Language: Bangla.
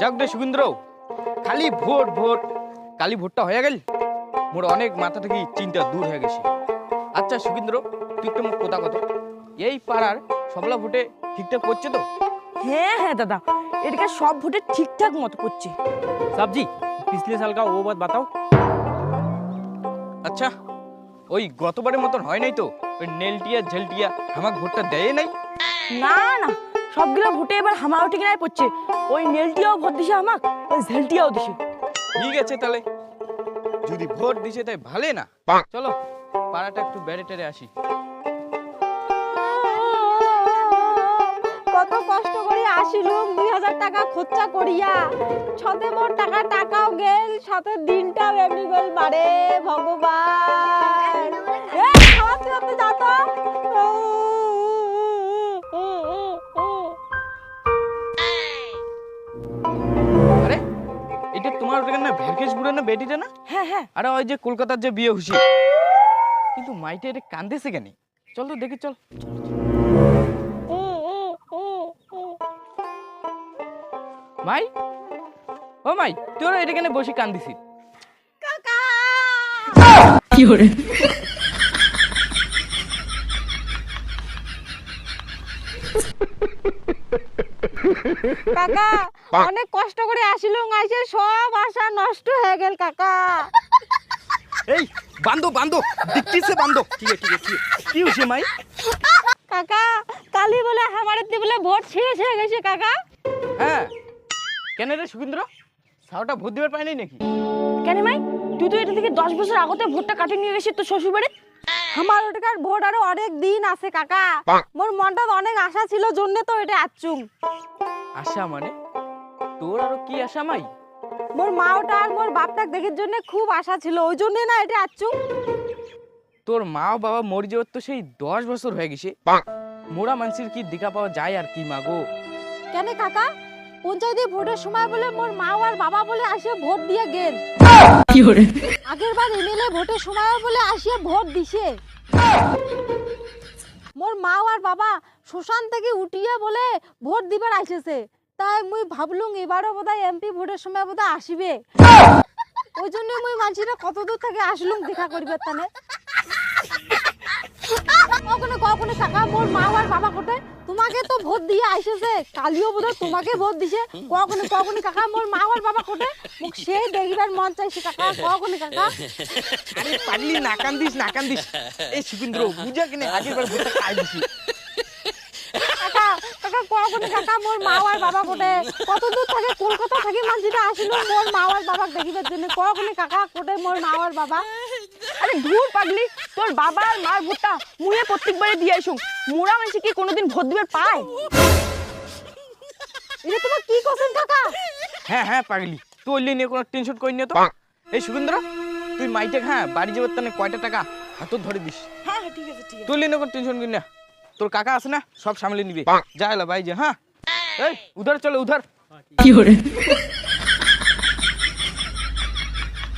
যাক রে সুগেন্দ্র খালি ভোট ভোট কালি ভোটটা হয়ে গেল। মোর অনেক মাথা থেকে চিন্তা দূর হয়ে গেছে। আচ্ছা সুগেন্দ্র তুই তো কথা কথা এই পাড়ার সবলা ভোটে ঠিকঠাক করছে তো? হ্যাঁ হ্যাঁ দাদা এটাকে সব ভোটে ঠিকঠাক মতো করছে। সাবজি পিছলে সাল কা ও বাত বাতাও। আচ্ছা ওই গতবারের মতন হয় নাই তো? ওই নেলটিয়া ঝেলটিয়া আমার ভোটটা দেয় নাই? না না সবগুলো ভোটে এবার হামাও ঠিক নাই পড়ছে। ওই নেলটিয়াও ভোট দিছে আমাক ওই ঝেলটিয়াও দিছে। ঠিক আছে তাহলে। যদি ভোট দিছে তাই ভালে না? চলো পাড়াটা একটু বেড়ে টেড়ে আসি। খরচা করিয়া ছতে মোর টাকা টাকাও গেল সাথে দিনটাও এমনি গেল মারে ভগবান। যা তো। আরে এটা তোমার ওটা না ভ্যারকেশ বুড়ো না বেটিটা না? হ্যাঁ হ্যাঁ। আরে ওই যে কলকাতার যে বিয়ে খুশি। কিন্তু মাইটা এটা কান্দেছে কেন? চল তো দেখি চল। মাই ও মাই তোর এটা কেন বসে কান্দিছি কাকা! অনেক কষ্ট করে আসিলুম আইসে সব আশা নষ্ট হয়ে গেল কাকা। এই বান্ধো বান্ধো দিচ্ছিসে বান্ধো। ঠিক আছে ঠিক আছে কি হয়েছে মাই? কাকা কালি বলে আমাদের দিয়ে বলে ভোট শেষ হয়ে গেছে কাকা। হ্যাঁ কেন রে সুগেন্দ্র সাউটা ভোট দিবার পাইনি নাকি? কেন মাই? তুই তো এটা থেকে দশ বছর আগতে ভোটটা কাটিয়ে নিয়ে গেছিস তোর শ্বশুর বাড়ি আমার ওটাকার ভোট আরও অনেক দিন আছে কাকা। মোর মনটা অনেক আশা ছিল জন্য তো এটা আচ্ছুম। আশা মানে? তোর আরও কি আশা মাই? মোর মা ওটা আর মোর বাপটাক দেখার জন্য খুব আশা ছিল ওই জন্য না এটা আচ্ছুম। তোর মা ও বাবা মরে যাওয়ার তো সেই দশ বছর হয়ে গেছে। মোরা মানুষের কি দেখা পাওয়া যায় আর কি মাগো কেন কাকা? পঞ্চায়েতে ভোটের সময় বলে মোর মা আর বাবা বলে আসে ভোট দিয়ে গেল। আগের বার এমএলএ ভোটের সময় বলে আসিয়ে ভোট দিছে। মোর মা আর বাবা শ্মশান থেকে উঠিয়ে বলে ভোট দিবার আইসেছে তাই মুই ভাবলুম এবারও বোধহয় এমপি ভোটের সময় বোধহয় আসিবে। ওই জন্য মুই মানছিটা কত দূর থেকে আসলুম দেখা করিবার তানে। কখনো কখনো কাকা মোর মা আর বাবা কোটে তোমাকে তো ভোট দিয়ে আইসেছে। কালিও বোধহয় তোমাকে ভোট দিছে। কখনো কখনো কাকা মোর মা আর বাবা কোটে মুখ সেই দেখিবার মন চাইছে কাকা কখনো কাকা। আরে পারলি না কান্দিস না কান্দিস এই সুগেন্দ্র বুঝা কিনে আগের বার ভোটটা খাই দিছি? কাকা কাকা কখনো কাকা মোর মা আর বাবা কোটে কত দূর থাকে কলকাতা থেকে মানছিটা আসিল মোর মা আর বাবা দেখিবার জন্য। কখনো কাকা কোটে মোর মা আর বাবা। আরে ধুর পাগলি তোর বাবা আর মার ভোটটা মুয়ে প্রত্যেকবারে দিয়ে আইসুম মোরা মানুষ কি কোনোদিন ভোট দিবার পায়? এটা তোমার কি করছেন কাকা? হ্যাঁ হ্যাঁ পাগলি। তুই ওই নিয়ে কোনো টেনশন করি না তো? এই সুগেন্দ্র তুই মাইটে হ্যাঁ বাড়ি যাবার তানে কয়টা টাকা হাতত ধরে দিস। হ্যাঁ হ্যাঁ ঠিক আছে ঠিক আছে। তুই নিয়ে কোনো টেনশন করি না। তোর কাকা আছে না সব সামলে নিবে। যা এলা ভাই যে হ্যাঁ? এই উধার চলে উধার।